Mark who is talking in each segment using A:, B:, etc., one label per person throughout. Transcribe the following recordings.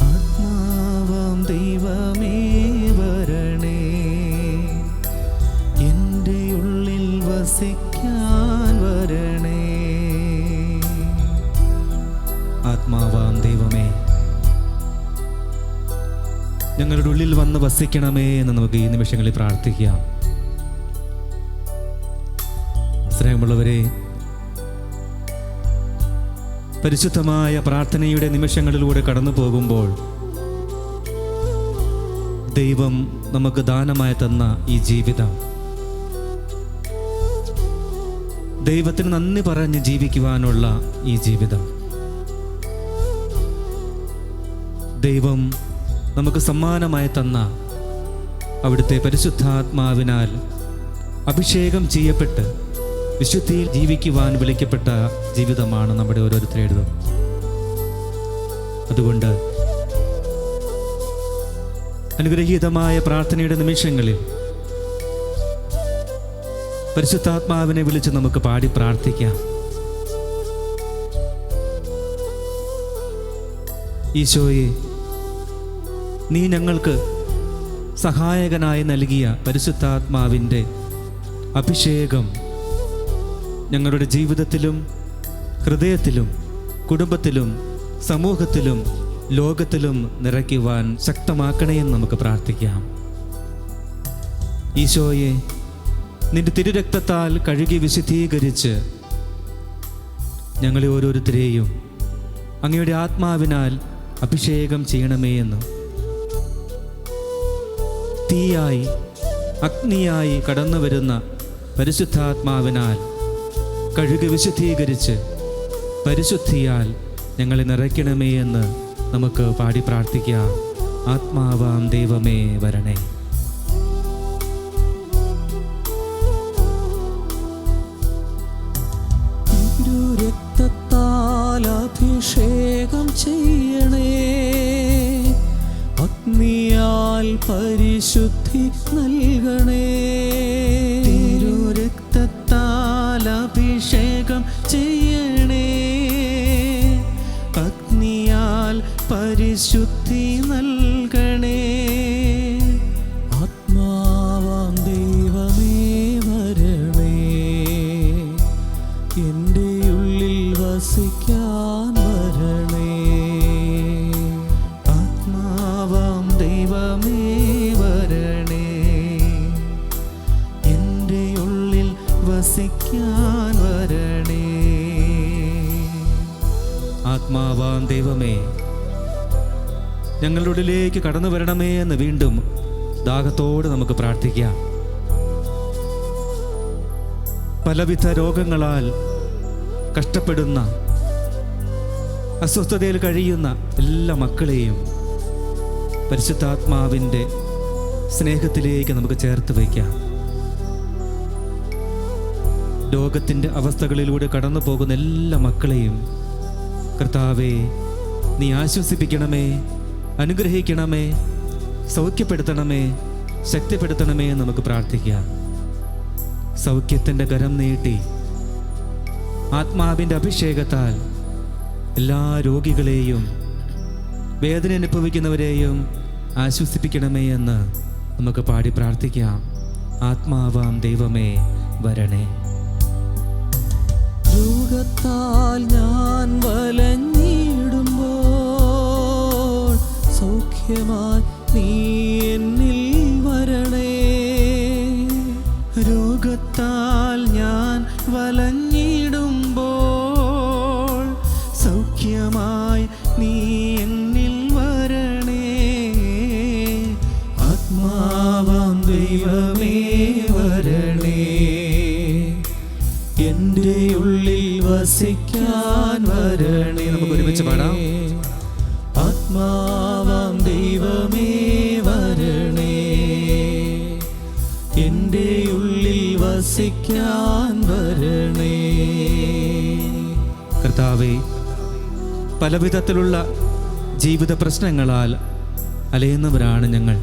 A: ആത്മാവാം ദൈവമേ വരണേ. എന്റെ ഉള്ളിൽ വസിക്കാൻ വരണേ.
B: ആത്മാവാം ദൈവമേ
A: ഞങ്ങളുടെ ഉള്ളിൽ വന്ന് വസിക്കണമേ എന്ന് നമുക്ക് ഈ നിമിഷങ്ങളിൽ പ്രാർത്ഥിക്കാം. പരിശുദ്ധമായ പ്രാർത്ഥനയുടെ നിമിഷങ്ങളിലൂടെ കടന്നു പോകുമ്പോൾ ദൈവം നമുക്ക് ദാനമായി തന്ന ഈ ജീവിതം. ദൈവത്തിന് നന്ദി പറഞ്ഞ് ജീവിക്കുവാനുള്ള ഈ ജീവിതം. ദൈവം നമുക്ക് സമ്മാനമായി തന്ന അവിടുത്തെ പരിശുദ്ധാത്മാവിനാൽ അഭിഷേകം ചെയ്യപ്പെട്ട് വിശുദ്ധിയിൽ ജീവിക്കുവാൻ വിളിക്കപ്പെട്ട ജീവിതമാണ് നമ്മുടെ ഓരോരുത്തരുടേത് അതുകൊണ്ട് അനുഗ്രഹീതമായ പ്രാർത്ഥനയുടെ നിമിഷങ്ങളിൽ പരിശുദ്ധാത്മാവിനെ വിളിച്ച് നമുക്ക് പാടി പ്രാർത്ഥിക്കാം. ഈശോയെ നീ ഞങ്ങൾക്ക് സഹായകനായി നൽകിയ പരിശുദ്ധാത്മാവിന്റെ അഭിഷേകം ഞങ്ങളുടെ ജീവിതത്തിലും ഹൃദയത്തിലും കുടുംബത്തിലും സമൂഹത്തിലും ലോകത്തിലും നിറയ്ക്കുവാൻ ശക്തമാക്കണേ എന്ന് നമുക്ക് പ്രാർത്ഥിക്കാം. ഈശോയെ നിന്റെ തിരുരക്തത്താൽ കഴുകി വിശുദ്ധീകരിച്ച് ഞങ്ങളെ ഓരോരുത്തരെയും അങ്ങയുടെ ആത്മാവിനാൽ അഭിഷേകം ചെയ്യണമേ എന്ന്. തീയായി അഗ്നിയായി കടന്നു വരുന്ന പരിശുദ്ധാത്മാവിനാൽ കഴുകി വിശുദ്ധീകരിച്ച് പരിശുദ്ധിയാൽ ഞങ്ങളെ നിറയ്ക്കണമേ എന്ന് നമുക്ക് പാടി പ്രാർത്ഥിക്കാം ആത്മാവാം ദൈവമേ വരണേ.
B: അഭിഷേകം ചെയ്യണേ. അഗ്നിയാൽ പരിശുദ്ധി നൽകണേ.
A: അഭിഷേകം ചെയ്യണേ പലവിധ രോഗങ്ങളാൽ കഷ്ടപ്പെടുന്ന അസ്വസ്ഥതയിൽ കഴിയുന്ന എല്ലാ മക്കളെയും പരിശുദ്ധാത്മാവിന്റെ സ്നേഹത്തിലേക്ക് നമുക്ക് ചേർത്ത് വയ്ക്കാം. ലോകത്തിന്റെ അവസ്ഥകളിലൂടെ കടന്നു പോകുന്ന എല്ലാ മക്കളെയും കർത്താവെ നീ ആശ്വസിപ്പിക്കണമേ അനുഗ്രഹിക്കണമേ സൗഖ്യപ്പെടുത്തണമേ ശക്തിപ്പെടുത്തണമേ നമുക്ക് പ്രാർത്ഥിക്കാം. സൗഖ്യത്തിന്റെ കരം നീട്ടി. ആത്മാവിന്റെ അഭിഷേകത്താൽ എല്ലാ രോഗികളെയും വേദന അനുഭവിക്കുന്നവരെയും ആശ്വസിപ്പിക്കണമേ എന്ന് നമുക്ക് പാടി പ്രാർത്ഥിക്കാം. ആത്മാവാം ദൈവമേ വരണേ.
B: രോഗത്താൽ ഞാൻ വലഞ്ഞിടുമ്പോൾ സൗഖ്യമായി നീ എന്നിൽ വരണേ.
A: വലഞ്ഞിടുമ്പോൾ സൗഖ്യമായി നീ
B: എന്നിൽ വരണേ. ഉള്ളിൽ വസിക്കാൻ വരണേ.
A: നമുക്ക് ഒരുമിച്ച് പാടാം. കർത്താവെ പലവിധത്തിലുള്ള ജീവിത പ്രശ്നങ്ങളാൽ അലയുന്നവരാണ് ഞങ്ങൾ.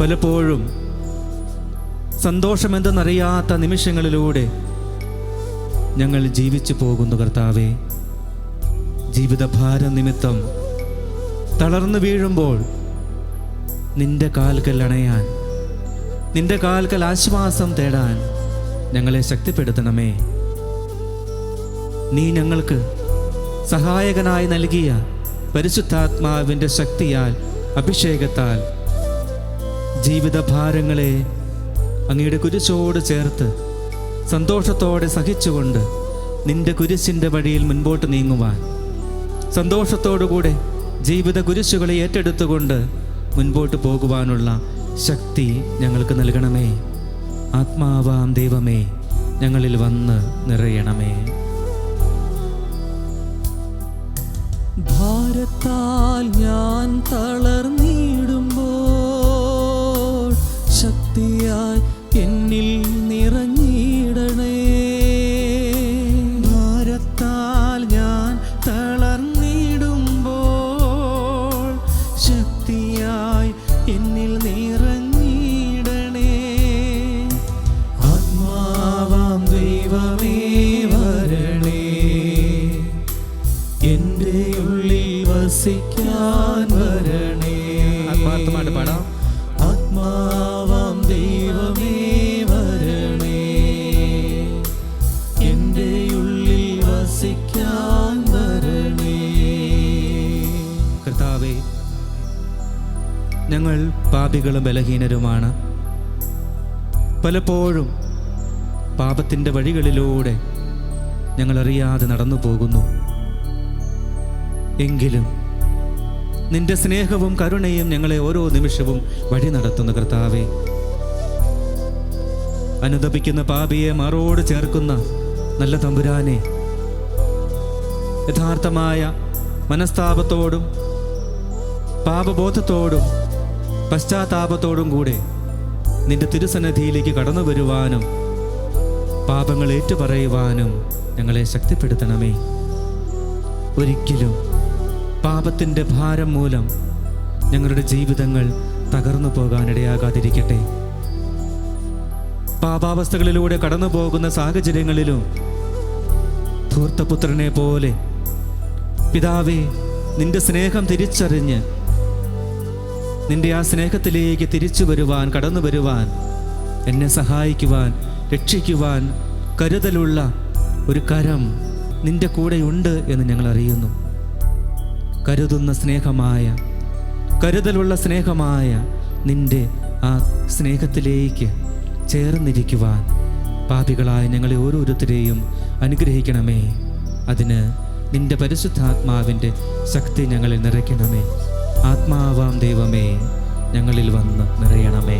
A: പലപ്പോഴും സന്തോഷമെന്തെന്നറിയാത്ത നിമിഷങ്ങളിലൂടെ ഞങ്ങൾ ജീവിച്ചു പോകുന്നു കർത്താവെ. ജീവിതഭാരം നിമിത്തം തളർന്നു വീഴുമ്പോൾ നിന്റെ കാൽക്കൽ അണയാൻ നിന്റെ കാൽക്കൽ ആശ്വാസം തേടാൻ ഞങ്ങളെ ശക്തിപ്പെടുത്തണമേ. നീ ഞങ്ങൾക്ക് സഹായകനായി നൽകിയ പരിശുദ്ധാത്മാവിന്റെ ശക്തിയാൽ അഭിഷേകത്താൽ ജീവിതഭാരങ്ങളെ അങ്ങയുടെ കുരിശോട് ചേർത്ത് സന്തോഷത്തോടെ സഹിച്ചുകൊണ്ട് നിന്റെ കുരിശിന്റെ വഴിയിൽ മുൻപോട്ട് നീങ്ങുവാൻ. സന്തോഷത്തോടുകൂടെ ജീവിത കുരിശുകളെ ഏറ്റെടുത്തുകൊണ്ട് മുൻപോട്ട് പോകുവാനുള്ള ശക്തി ഞങ്ങൾക്ക് നൽകണമേ. ആത്മാവാം ദൈവമേ ഞങ്ങളിൽ വന്ന് നിറയണമേ.
B: തളർന്നിടുമ്പോൾ ശക്തിയായി എന്നിൽ
A: ബലഹീനരുമാണ് പലപ്പോഴും പാപത്തിന്റെ വഴികളിലൂടെ ഞങ്ങളറിയാതെ നടന്നു പോകുന്നു എങ്കിലും നിന്റെ സ്നേഹവും കരുണയും ഞങ്ങളെ ഓരോ നിമിഷവും വഴി നടത്തുന്നു കർത്താവെ. അനുദപിക്കുന്ന പാപിയെ മാറോട് ചേർക്കുന്ന നല്ല തമ്പുരാനെ യഥാർത്ഥമായ മനസ്താപത്തോടും പാപബോധത്തോടും പശ്ചാത്താപത്തോടും കൂടെ നിന്റെ തിരുസന്നിധിയിലേക്ക് കടന്നു വരുവാനും പാപങ്ങൾ ഏറ്റുപറയുവാനും ഞങ്ങളെ ശക്തിപ്പെടുത്തണമേ. ഒരിക്കലും പാപത്തിന്റെ ഭാരം മൂലം ഞങ്ങളുടെ ജീവിതങ്ങൾ തകർന്നു പോകാനിടയാകാതിരിക്കട്ടെ. പാപാവസ്ഥകളിലൂടെ കടന്നു പോകുന്ന സാഹചര്യങ്ങളിലും ധൂർത്തപുത്രനെ പോലെ പിതാവേ നിന്റെ സ്നേഹം തിരിച്ചറിഞ്ഞ് നിന്റെ ആ സ്നേഹത്തിലേക്ക് തിരിച്ചു വരുവാൻ കടന്നു വരുവാൻ എന്നെ സഹായിക്കുവാൻ രക്ഷിക്കുവാൻ കരുതലുള്ള ഒരു കരം നിന്റെ കൂടെയുണ്ട് എന്ന് ഞങ്ങൾ അറിയുന്നു. കരുതുന്ന സ്നേഹമായ കരുതലുള്ള സ്നേഹമായ നിന്റെ ആ സ്നേഹത്തിലേക്ക് ചേർന്നിരിക്കുവാൻ പാപികളായ ഞങ്ങളെ ഓരോരുത്തരെയും അനുഗ്രഹിക്കണമേ. അതിന് നിന്റെ പരിശുദ്ധാത്മാവിന്റെ ശക്തി ഞങ്ങളിൽ നിറയ്ക്കണമേ. ആത്മാവാം ദൈവമേ ഞങ്ങളിൽ വന്ന് നിറയണമേ.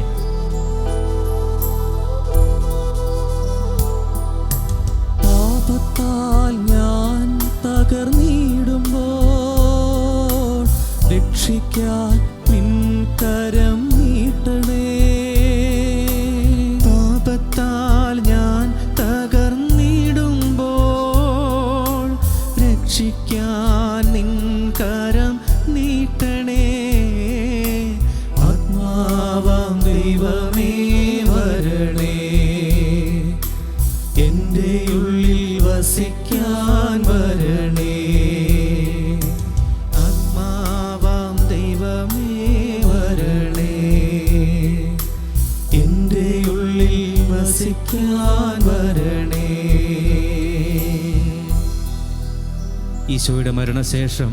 A: മരണശേഷം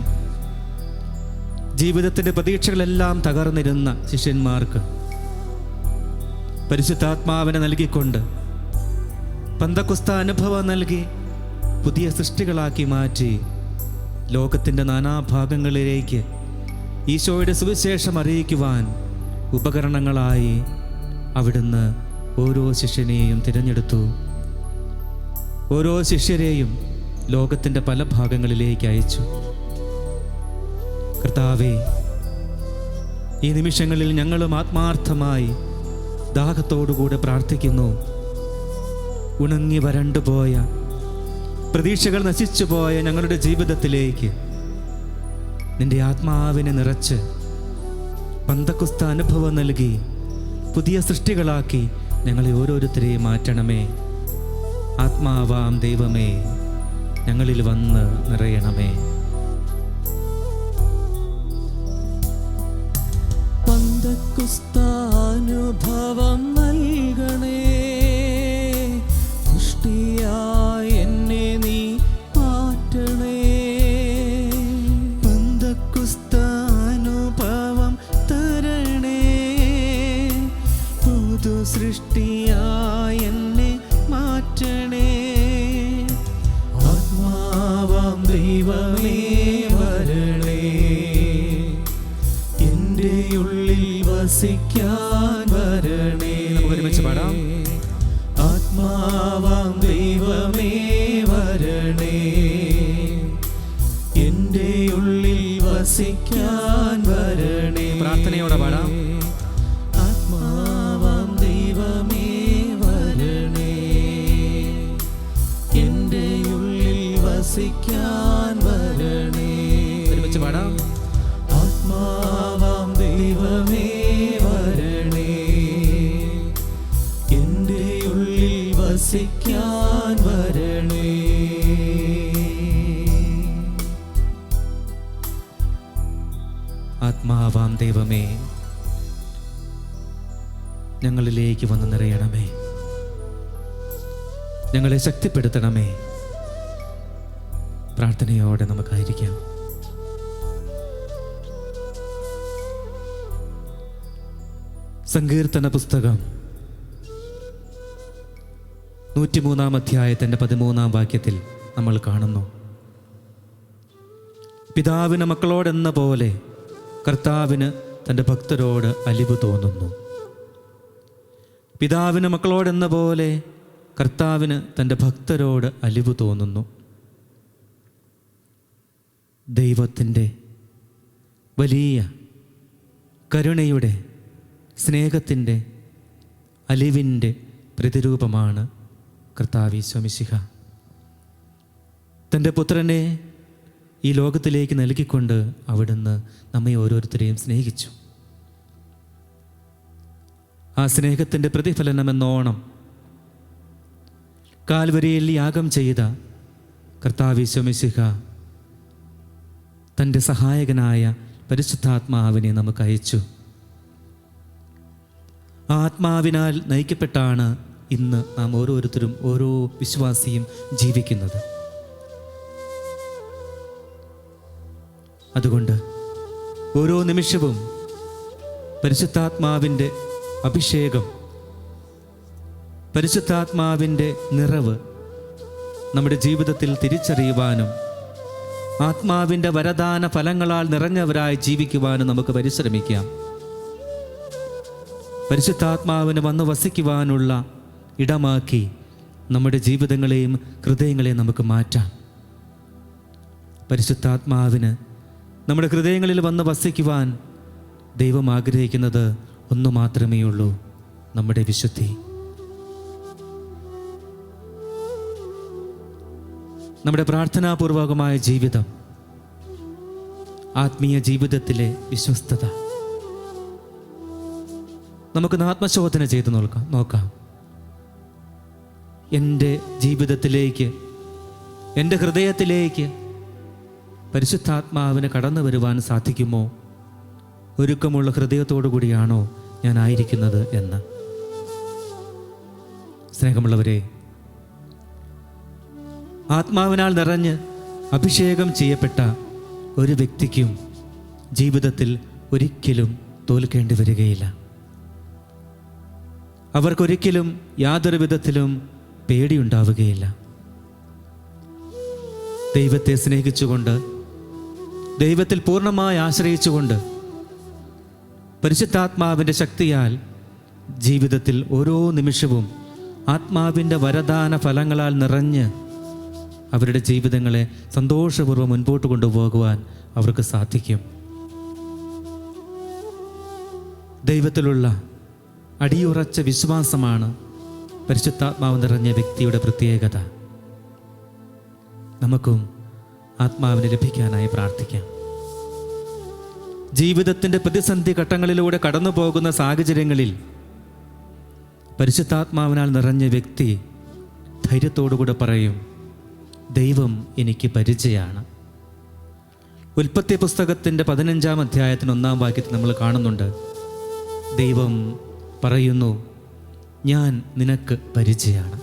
A: ജീവിതത്തിന്റെ പ്രതീക്ഷകളെല്ലാം തകർന്നിരുന്ന ശിഷ്യന്മാർക്ക് പരിശുദ്ധാത്മാവിനെ നൽകിക്കൊണ്ട് പന്തക്കുസ്ത അനുഭവം നൽകി പുതിയ സൃഷ്ടികളാക്കി മാറ്റി ലോകത്തിന്റെ നാനാഭാഗങ്ങളിലേക്ക് ഈശോയുടെ സുവിശേഷം അറിയിക്കുവാൻ ഉപകരണങ്ങളായി അവിടുന്ന് ഓരോ ശിഷ്യനെയും തിരഞ്ഞെടുത്തു. ഓരോ ശിഷ്യരെയും ലോകത്തിന്റെ പല ഭാഗങ്ങളിലേക്ക് അയച്ചു. കർത്താവേ ഈ നിമിഷങ്ങളിൽ ഞങ്ങളും ആത്മാർത്ഥമായി ദാഹത്തോടുകൂടെ പ്രാർത്ഥിക്കുന്നു. ഉണങ്ങി വരണ്ടുപോയ പ്രതീക്ഷകൾ നശിച്ചു പോയ ഞങ്ങളുടെ ജീവിതത്തിലേക്ക് നിന്റെ ആത്മാവിനെ നിറച്ച് പന്തക്കുസ്ത അനുഭവം നൽകി പുതിയ സൃഷ്ടികളാക്കി ഞങ്ങളെ ഓരോരുത്തരെയും മാറ്റണമേ. ആത്മാവാം ദൈവമേ. ഞങ്ങളിൽ വന്ന് നിറയണമേ.
B: പന്തക്കുസ്താനുഭവം വസിക്കാൻ
A: ഞങ്ങളെ ശക്തിപ്പെടുത്തണമേ. പ്രാർത്ഥനയോടെ നമുക്കായിരിക്കാം. സങ്കീർത്തന പുസ്തകം. നൂറ്റിമൂന്നാം അധ്യായത്തിന്റെ പതിമൂന്നാം വാക്യത്തിൽ നമ്മൾ കാണുന്നു. പിതാവിന് മക്കളോടെന്ന പോലെ കർത്താവിന് തന്റെ ഭക്തരോട് അലിവ് തോന്നുന്നു. പിതാവിന് മക്കളോടെന്ന പോലെ കർത്താവിന് തന്റെ ഭക്തരോട് അലിവ് തോന്നുന്നു. ദൈവത്തിന്റെ വലിയ കരുണയുടെ സ്നേഹത്തിന്റെ അലിവിന്റെ പ്രതിരൂപമാണ് കർത്താവി സ്വമിശിഹ തന്റെ പുത്രനെ ഈ ലോകത്തിലേക്ക് നൽകിക്കൊണ്ട് അവിടുന്ന് നമ്മെ ഓരോരുത്തരെയും സ്നേഹിച്ചു. ആ സ്നേഹത്തിന്റെ പ്രതിഫലനമെന്നോണം കാൽവരിയിൽ യാഗം ചെയ്ത കർത്താവിശ്വമിശിഹ തന്റെ സഹായകനായ പരിശുദ്ധാത്മാവിനെ നമുക്ക് അയച്ചു ആത്മാവിനാൽ നയിക്കപ്പെട്ടാണ് ഇന്ന് നാം ഓരോരുത്തരും ഓരോ വിശ്വാസിയും ജീവിക്കുന്നത്. അതുകൊണ്ട് ഓരോ നിമിഷവും പരിശുദ്ധാത്മാവിന്റെ അഭിഷേകം പരിശുദ്ധാത്മാവിന്റെ നിറവ് നമ്മുടെ ജീവിതത്തിൽ തിരിച്ചറിയുവാനും ആത്മാവിന്റെ വരദാന ഫലങ്ങളാൽ നിറഞ്ഞവരായി ജീവിക്കുവാനും നമുക്ക് പരിശ്രമിക്കാം. പരിശുദ്ധാത്മാവിന് വന്ന് വസിക്കുവാനുള്ള ഇടമാക്കി നമ്മുടെ ജീവിതങ്ങളെയും ഹൃദയങ്ങളെയും നമുക്ക് മാറ്റാം. പരിശുദ്ധാത്മാവിന് നമ്മുടെ ഹൃദയങ്ങളിൽ വന്ന് വസിക്കുവാൻ ദൈവം ആഗ്രഹിക്കുന്നത് ഒന്നു മാത്രമേ ഉള്ളൂ നമ്മുടെ വിശുദ്ധി. നമ്മുടെ പ്രാർത്ഥനാപൂർവകമായ ജീവിതം ആത്മീയ ജീവിതത്തിലെ വിശ്വസ്തത. നമുക്കൊന്ന് ആത്മശോധന ചെയ്ത് നോക്കാം നോക്കാം. എന്റെ ജീവിതത്തിലേക്ക് എന്റെ ഹൃദയത്തിലേക്ക് പരിശുദ്ധാത്മാവിന് കടന്നു വരുവാൻ സാധിക്കുമോ? ഒരുക്കമുള്ള ഹൃദയത്തോടു കൂടിയാണോ ഞാൻ ആയിരിക്കുന്നത് എന്ന്. സ്നേഹമുള്ളവരെ ആത്മാവിനാൽ നിറഞ്ഞ് അഭിഷേകം ചെയ്യപ്പെട്ട ഒരു വ്യക്തിക്കും ജീവിതത്തിൽ ഒരിക്കലും തോൽക്കേണ്ടി വരികയില്ല. അവർക്കൊരിക്കലും യാതൊരു വിധത്തിലും പേടിയുണ്ടാവുകയില്ല. ദൈവത്തെ സ്നേഹിച്ചുകൊണ്ട് ദൈവത്തിൽ പൂർണമായി ആശ്രയിച്ചുകൊണ്ട് പരിശുദ്ധാത്മാവിന്റെ ശക്തിയാൽ ജീവിതത്തിൽ ഓരോ നിമിഷവും ആത്മാവിന്റെ വരദാന ഫലങ്ങളാൽ നിറഞ്ഞ് അവരുടെ ജീവിതങ്ങളെ സന്തോഷപൂർവം മുൻപോട്ട് കൊണ്ടുപോകുവാൻ അവർക്ക് സാധിക്കും. ദൈവത്തിലുള്ള അടിയുറച്ച വിശ്വാസമാണ് പരിശുദ്ധാത്മാവ് നിറഞ്ഞ വ്യക്തിയുടെ പ്രത്യേകത. നമുക്കും ആത്മാവിന് ലഭിക്കാനായി പ്രാർത്ഥിക്കാം. ജീവിതത്തിന്റെ പ്രതിസന്ധി ഘട്ടങ്ങളിലൂടെ കടന്നു പോകുന്ന സാഹചര്യങ്ങളിൽ പരിശുദ്ധാത്മാവിനാൽ നിറഞ്ഞ വ്യക്തി ധൈര്യത്തോടുകൂടെ പറയും ദൈവം എനിക്ക് പരിചയമാണ് ഉൽപ്പത്തി പുസ്തകത്തിന്റെ പതിനഞ്ചാം അധ്യായത്തിന് ഒന്നാം വാക്യത്തിൽ നമ്മൾ കാണുന്നുണ്ട്. ദൈവം പറയുന്നു ഞാൻ നിനക്ക് പരിചയമാണ്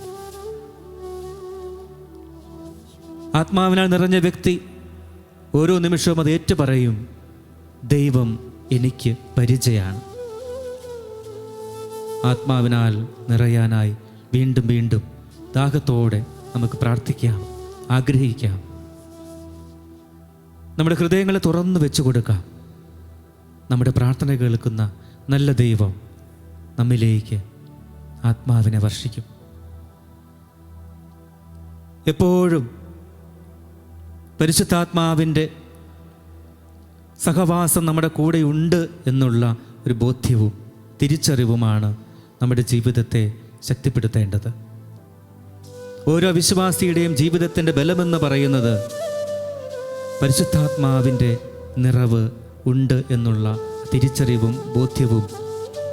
A: ആത്മാവിനാൽ നിറഞ്ഞ വ്യക്തി ഓരോ നിമിഷവും അത് ഏറ്റു പറയും ദൈവം എനിക്ക് പരിചയമാണ് ആത്മാവിനാൽ നിറയാനായി വീണ്ടും വീണ്ടും ദാഹത്തോടെ നമുക്ക് പ്രാർത്ഥിക്കാം. ആഗ്രഹിക്കാം. നമ്മുടെ ഹൃദയങ്ങളെ തുറന്നു വെച്ചു കൊടുക്കാം. നമ്മുടെ പ്രാർത്ഥന കേൾക്കുന്ന നല്ല ദൈവം നമ്മിലേക്ക് ആത്മാവിനെ വർഷിക്കും. എപ്പോഴും പരിശുദ്ധാത്മാവിന്റെ സഹവാസം നമ്മുടെ കൂടെ ഉണ്ട് എന്നുള്ള ഒരു ബോധ്യവും തിരിച്ചറിവുമാണ് നമ്മുടെ ജീവിതത്തെ ശക്തിപ്പെടുത്തേണ്ടത്. ഓരോ വിശ്വാസിയുടെയും ജീവിതത്തിന്റെ ബലമെന്ന് പറയുന്നത് പരിശുദ്ധാത്മാവിന്റെ നിറവ് ഉണ്ട് എന്നുള്ള തിരിച്ചറിവും ബോധ്യവും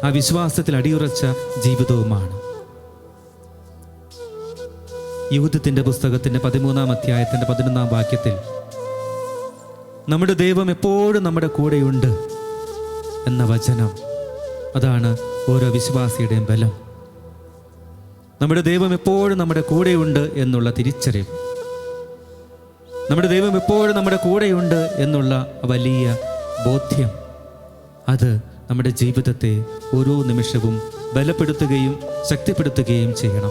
A: ആ വിശ്വാസത്തിൽ അടിയുറച്ച ജീവിതവുമാണ്. യൂഥത്തിന്റെ പുസ്തകത്തിന്റെ പതിമൂന്നാം അധ്യായത്തിന്റെ പതിനൊന്നാം വാക്യത്തിൽ നമ്മുടെ ദൈവം എപ്പോഴും നമ്മുടെ കൂടെയുണ്ട് എന്ന വചനം. അതാണ് ഓരോ വിശ്വാസിയുടെയും ബലം. നമ്മുടെ ദൈവം എപ്പോഴും നമ്മുടെ കൂടെയുണ്ട് എന്നുള്ള തിരിച്ചറിവ്. നമ്മുടെ ദൈവം എപ്പോഴും നമ്മുടെ കൂടെയുണ്ട് എന്നുള്ള വലിയ ബോധ്യം. അത് നമ്മുടെ ജീവിതത്തെ ഓരോ നിമിഷവും ബലപ്പെടുത്തുകയും ശക്തിപ്പെടുത്തുകയും ചെയ്യണം.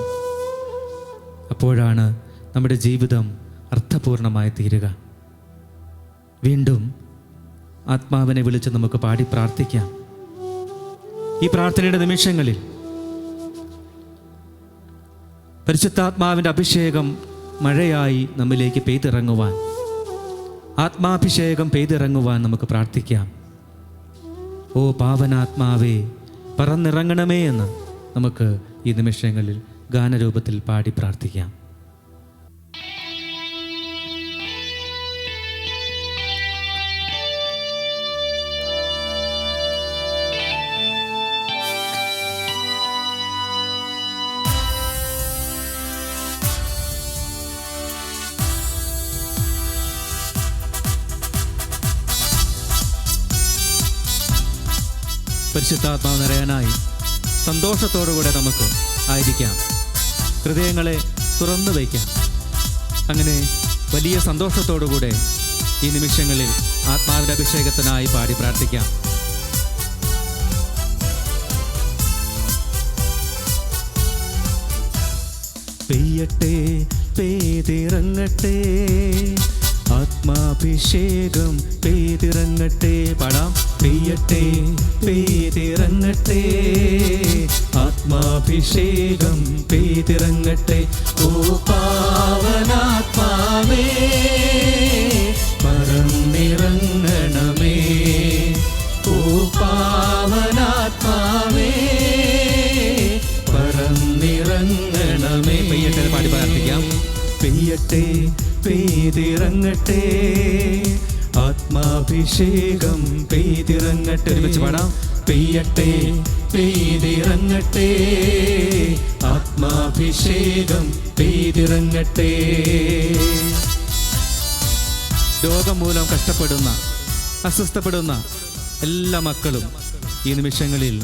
A: അപ്പോഴാണ് നമ്മുടെ ജീവിതം അർത്ഥപൂർണമായി തീരുക. വീണ്ടും ആത്മാവിനെ വിളിച്ച് നമുക്ക് പാടി പ്രാർത്ഥിക്കാം. ഈ പ്രാർത്ഥനയുടെ നിമിഷങ്ങളിൽ പരിശുദ്ധാത്മാവിന്റെ അഭിഷേകം മഴയായി നമ്മിലേക്ക് പെയ്തിറങ്ങുവാൻ. ആത്മാഭിഷേകം പെയ്തിറങ്ങുവാൻ നമുക്ക് പ്രാർത്ഥിക്കാം. ഓ പാവനാത്മാവേ പറന്നിറങ്ങണമേ എന്ന് നമുക്ക് ഈ നിമിഷങ്ങളിൽ ഗാനരൂപത്തിൽ പാടി പ്രാർത്ഥിക്കാം. പരിശുദ്ധാത്മാവ് നിറയാനായി സന്തോഷത്തോടുകൂടെ നമുക്ക് ആയിരിക്കാം. ഹൃദയങ്ങളെ തുറന്നു വയ്ക്കാം. അങ്ങനെ വലിയ സന്തോഷത്തോടുകൂടെ ഈ നിമിഷങ്ങളിൽ ആത്മാവിന്റെ അഭിഷേകത്തിനായി പാടി പ്രാർത്ഥിക്കാം. പെയ്യട്ടെ പെയ്തിറങ്ങട്ടെ ആത്മാഭിഷേകം പെയ്തിറങ്ങട്ടെ പടാം പെയ്യട്ടെ പെയ്തിറങ്ങട്ടെ. ആത്മാഭിഷേകം പെയ്തിറങ്ങട്ടെ ഓ പാവനാത്മാവേ. പറന്നിറങ്ങണമേ ഓ പാവനാത്മാവേ. പറന്നിറങ്ങണമേ പെയ്യട്ടെ പാടി പ്രാർത്ഥിക്കാം പെയ്യട്ടെ പെയ്തിറങ്ങട്ടെ. ആത്മാഭിഷേകം പെയ്തിറങ്ങട്ടെ. ഒരുമിച്ച് പാടാം. പെയ്യട്ടെ പെയ്തിറങ്ങട്ടെ. ആത്മാഭിഷേകം പെയ്തിറങ്ങട്ടെ. രോഗം മൂലം കഷ്ടപ്പെടുന്ന അസ്വസ്ഥപ്പെടുന്ന എല്ലാ മക്കളും ഈ നിമിഷങ്ങളിൽ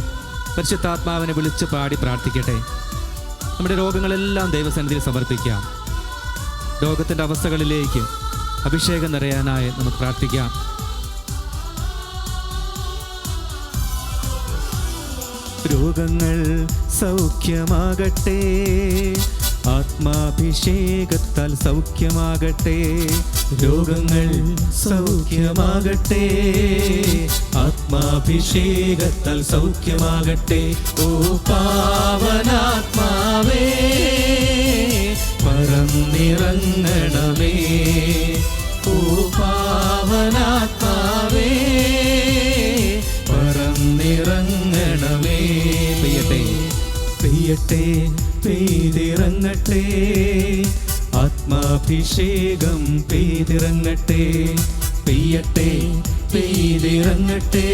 A: പരിശുദ്ധാത്മാവിനെ വിളിച്ച് പാടി പ്രാർത്ഥിക്കട്ടെ. നമ്മുടെ രോഗങ്ങളെല്ലാം ദൈവസന്നിധിയിൽ സമർപ്പിക്കാം. രോഗത്തിന്റെ അവസ്ഥകളിലേക്ക് അഭിഷേകം നിറയാനായി നമുക്ക് പ്രാർത്ഥിക്കാം. രോഗങ്ങൾ സൗഖ്യമാകട്ടെ ആത്മാഭിഷേകത്താൽ സൗഖ്യമാകട്ടെ രോഗങ്ങൾ സൗഖ്യമാകട്ടെ ആത്മാ
B: ആത്മാഭിഷേകത്താൽ സൗഖ്യമാകട്ടെ ഓ പാവനാത്മാവേ പറന്നിറങ്ങണമേ ഓ പാവനാത്മാവേ പറന്നിറങ്ങണമേ. പെയ്യട്ടെ പെയ്യട്ടെ പെയ്തിറങ്ങട്ടെ. ആത്മാഭിഷേകം പെയ്തിറങ്ങട്ടെ. പെയ്യട്ടെ പെയ്തിറങ്ങട്ടെ.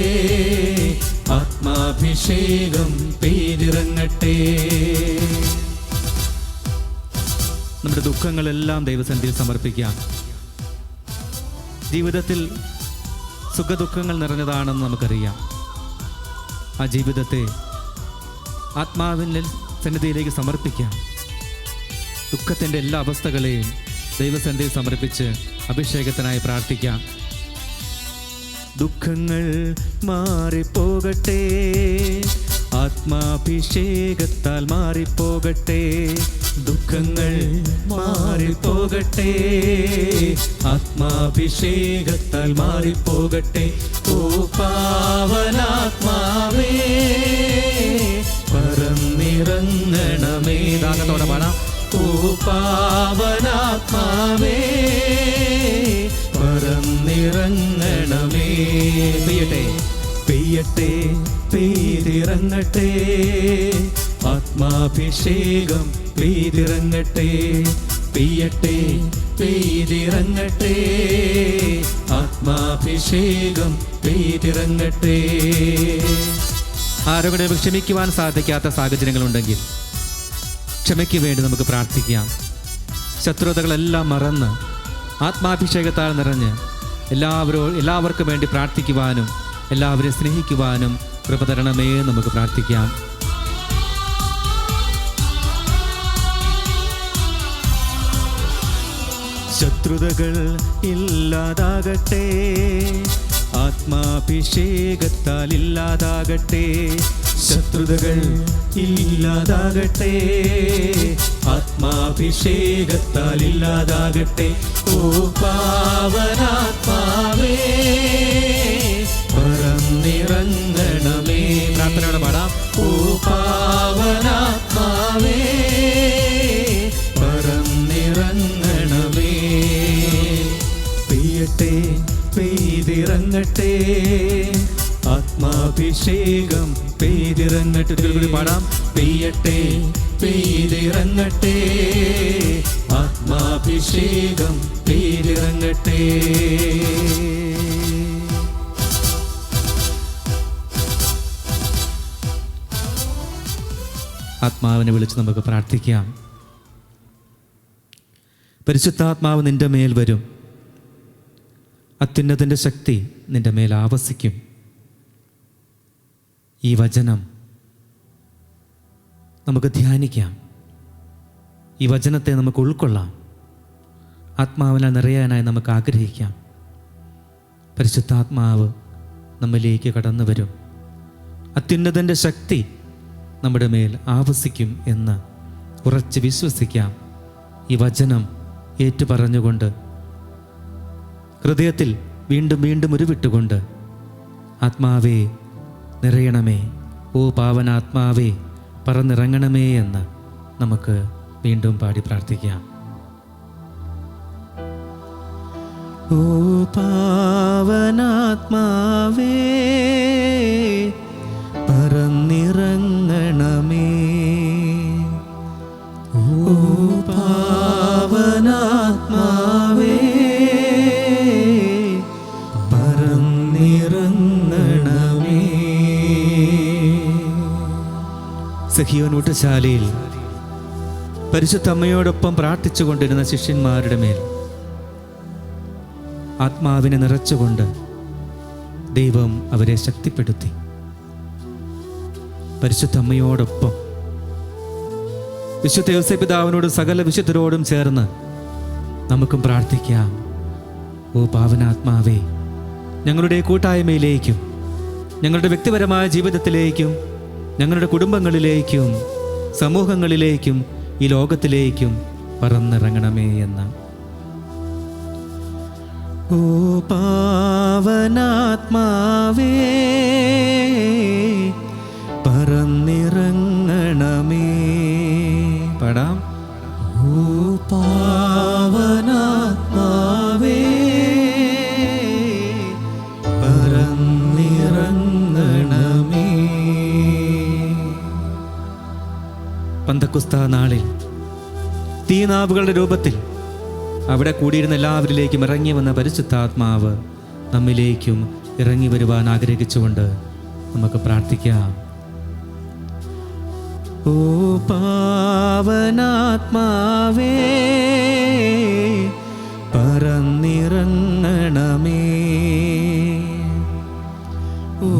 B: ആത്മാഭിഷേകം പെയ്തിറങ്ങട്ടെ.
A: നമ്മുടെ ദുഃഖങ്ങളെല്ലാം ദൈവസന്നിധിയിൽ സമർപ്പിക്കാം. ജീവിതത്തിൽ സുഖദുഃഖങ്ങൾ നിറഞ്ഞതാണെന്ന് നമുക്കറിയാം. ആ ജീവിതത്തെ ആത്മാവിന്റെ സന്നിധിയിലേക്ക് സമർപ്പിക്കാം. ദുഃഖത്തിന്റെ എല്ലാ അവസ്ഥകളെയും ദൈവസന്നിധിയിൽ സമർപ്പിച്ച് അഭിഷേകത്തിനായി പ്രാർത്ഥിക്കാം. ദുഃഖങ്ങൾ മാറിപ്പോകട്ടെ. ആത്മാഭിഷേകത്താൽ മാറിപ്പോകട്ടെ. ദുഃഖങ്ങൾ മാറിപ്പോകട്ടെ.
B: ആത്മാഭിഷേകത്താൽ മാറിപ്പോകട്ടെ. ഓ പാവനാത്മാവേ പറന്നിറങ്ങണമേ.
A: ദാനത്തോടെ പാടാം.
B: ഓ പാവനാത്മാവേ പറന്നിറങ്ങണമേ. പെയ്യട്ടെ. പെയ്യട്ടെ പെയ്തിറങ്ങട്ടെ. ആത്മാഭിഷേകം പെയ്തിറങ്ങട്ടെ പെയ്യട്ടെ പെയ്തിറങ്ങട്ടെ. ആത്മാഭിഷേകം പെയ്തിറങ്ങട്ടെ.
A: ആരോഗ്യം ക്ഷമിക്കുവാൻ സാധിക്കാത്ത സാഹചര്യങ്ങളുണ്ടെങ്കിൽ ക്ഷമയ്ക്ക് വേണ്ടി നമുക്ക് പ്രാർത്ഥിക്കാം. ശത്രുതകളെല്ലാം മറന്ന് ആത്മാഭിഷേകത്താൽ നിറഞ്ഞ് എല്ലാവരോ എല്ലാവർക്കും വേണ്ടി പ്രാർത്ഥിക്കുവാനും എല്ലാവരെയും സ്നേഹിക്കുവാനും കൃപ തരണമേ നമുക്ക് പ്രാർത്ഥിക്കാം. ശത്രുതകൾ ഇല്ലാതാകട്ടെ. ആത്മാഭിഷേകത്താൽ ഇല്ലാതാകട്ടെ.
B: ശത്രുതകൾ ഇല്ലാതാകട്ടെ. ആത്മാഭിഷേകത്താൽ ഇല്ലാതാകട്ടെ. ഓ പാവനാത്മാവേ പറന്നിറങ്ങണമേ.
A: പ്രാർത്ഥനയോടെ പാടാം.
B: ഓ പാവനാത്മാവേ പെയ്യട്ടെ പെയ്തിറങ്ങട്ടെ. ആത്മാഭിഷേകം പെയ്തിറങ്ങട്ടെ. കൂടി പാടാം. പെയ്യട്ടെ പെയ്തിറങ്ങട്ടെ. ആത്മാഭിഷേകം പെയ്തിറങ്ങട്ടെ.
A: ആത്മാവിനെ വിളിച്ച് നമുക്ക് പ്രാർത്ഥിക്കാം. പരിശുദ്ധാത്മാവ് നിന്റെ മേൽ വരും. അത്യുന്നതിന്റെ ശക്തി നിന്റെ മേൽ ആവസിക്കും. ഈ വചനം നമുക്ക് ധ്യാനിക്കാം. ഈ വചനത്തെ നമുക്ക് ഉൾക്കൊള്ളാം. ആത്മാവിനെ നിറയാനായി നമുക്ക് ആഗ്രഹിക്കാം. പരിശുദ്ധാത്മാവ് നമ്മിലേക്ക് കടന്നു വരും. അത്യുന്നതന്റെ ശക്തി നമ്മുടെ മേൽ ആവസിക്കും എന്ന് ഉറച്ച് വിശ്വസിക്കാം. ഈ വചനം ഏറ്റുപറഞ്ഞുകൊണ്ട് ഹൃദയത്തിൽ വീണ്ടും വീണ്ടും ഉരുവിട്ടുകൊണ്ട് ആത്മാവേ നിറയണമേ. ഓ പാവനാത്മാവേ പറന്നിറങ്ങണമേ എന്ന് നമുക്ക് വീണ്ടും പാടി പ്രാർത്ഥിക്കാം. ഓ പാവനാത്മാവേ പറന്നിറങ്ങണമേ. സഖിയോൻ ഊട്ടുശാലയിൽ പരിശുദ്ധ അമ്മയോടൊപ്പം പ്രാർത്ഥിച്ചുകൊണ്ടിരുന്ന ശിഷ്യന്മാരുടെ മേൽ ആത്മാവിനെ നിറച്ചുകൊണ്ട് ദൈവം അവരെ ശക്തിപ്പെടുത്തി. പരിശുദ്ധ അമ്മയോടൊപ്പം വിശുദ്ധ യോസപിതാവിനോടും സകല വിശുദ്ധരോടും ചേർന്ന് നമുക്കും പ്രാർത്ഥിക്കാം. ഓ പാവനാത്മാവേ ഞങ്ങളുടെ കൂട്ടായ്മയിലേക്കും ഞങ്ങളുടെ വ്യക്തിപരമായ ജീവിതത്തിലേക്കും ഞങ്ങളുടെ കുടുംബങ്ങളിലേക്കും സമൂഹങ്ങളിലേക്കും ഈ ലോകത്തിലേക്കും പറന്നിറങ്ങണമേ എന്ന്. ഓ പാവനാത്മാവേ പറന്നിറങ്ങണമേ. പടാം.
B: ഓ പാവനാത്മാവേ
A: പന്തക്കുസ്ത നാളിൽ തീനാവുകളുടെ രൂപത്തിൽ അവിടെ കൂടിയിരുന്ന എല്ലാവരിലേക്കും ഇറങ്ങി വന്ന പരിശുദ്ധാത്മാവ് നമ്മിലേക്കും ഇറങ്ങി വരുവാൻ ആഗ്രഹിച്ചുകൊണ്ട് നമുക്ക് പ്രാർത്ഥിക്കാം. ഓ പാവനാത്മാവേ പറന്നിറങ്ങണമേ. ഓ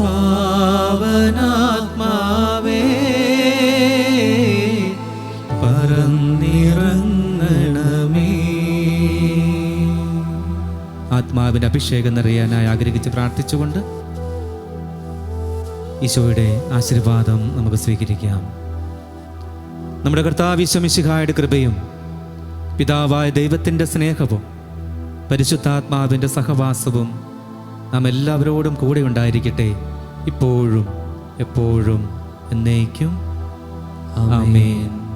A: പാവനാത്മാവേ ആത്മാവിന്റെ അഭിഷേകം നിറയാനായി ആഗ്രഹിച്ച് പ്രാർത്ഥിച്ചുകൊണ്ട് ഈശോയുടെ ആശീർവാദം നമുക്ക് സ്വീകരിക്കാം. നമ്മുടെ കർത്താവിശ്വമിശിഹായുടെ കൃപയും പിതാവായ ദൈവത്തിന്റെ സ്നേഹവും പരിശുദ്ധാത്മാവിന്റെ സഹവാസവും നാം എല്ലാവരോടും കൂടെ ഉണ്ടായിരിക്കട്ടെ. ഇപ്പോഴും എപ്പോഴും എന്നേക്കും. ആമേൻ.